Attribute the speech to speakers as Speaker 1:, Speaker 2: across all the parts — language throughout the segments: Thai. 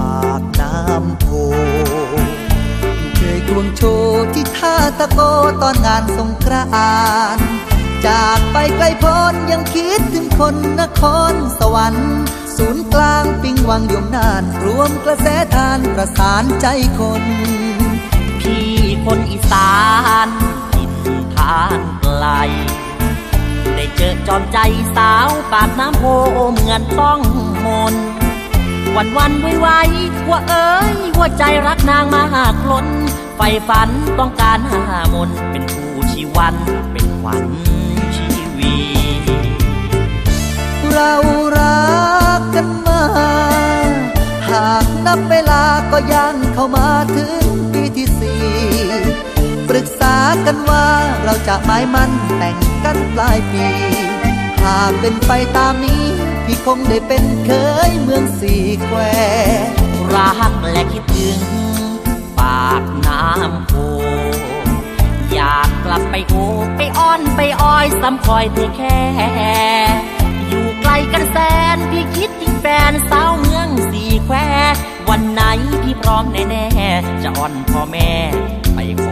Speaker 1: ปากน้ำโพเคยควงโชว์ที่ท่าตะโกตอนงานสงกรานจากไปไกลพ้นยังคิดถึงคนนครสวรรค์ ศูนย์กลางปิงวังยมนาน รวมกระแสทานประสานใจคน
Speaker 2: พี่คนอีสานทินทานไกล ได้เจอจอมใจสาวปากน้ำโพเหมือนต้องมน วันวันไว้ไว้ว่าเอ้ยว่าใจรักนางมากล้นไฟฝันต้องการหามนเป็นผู้ชีวันเป็นขวัญชีวี
Speaker 1: เรารักกันมา หากนับเวลาก็ยังเข้ามาถึงปีที่สี่ปรึกษากันว่าเราจะหมายมันแต่งกันปลายปี หากเป็นไปตามนี้ พี่คงได้เป็นเคยเมืองสี่แคว
Speaker 2: รักและคิดถึง ปากน้ำโพอยากกลับไปโอไปอ้อนไปอ้อยซ้ำคอยเธอแค่ อยู่ไกลกันแสนพี่คิดถึงแฟนสาวเมืองสี่แคววันไหนพี่พร้อมแน่ๆจะอ่อนพ่อแม่ไปขอ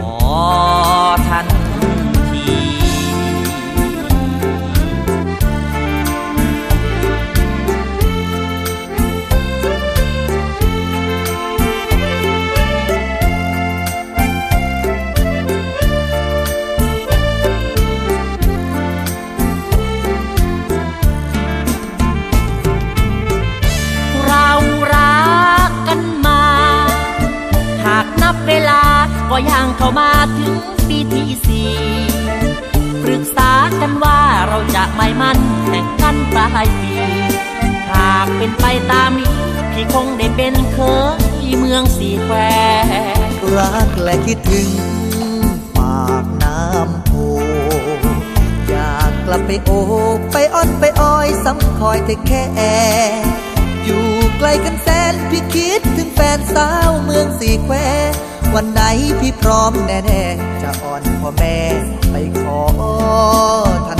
Speaker 2: าก็ยังเข้ามาถึงปีที่สี่ปรึกษากันว่าเราจะไม่มั่นแต่งกันปลายปี หากเป็นไปตามนี้ พี่คงได้เป็นเคยเมืองสีแคว
Speaker 1: รักและคิดถึง ปากน้ำโพอยากกลับไปโอ ไปอ้อนไปอ้อยซ้ำคอยเทแค่อยู่ไกลกันแสนพี่คิดถึงแฟนสาวเมืองสีแคว วันไหนพี่พร้อมแน่ ๆ จะอ่อนพ่อแม่ไปขอท่าน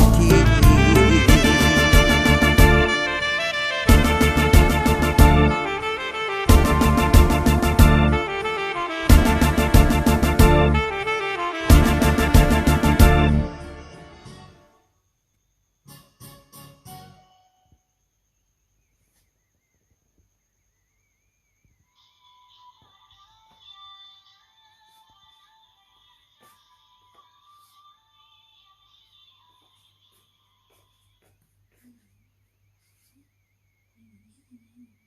Speaker 1: ที
Speaker 3: Thank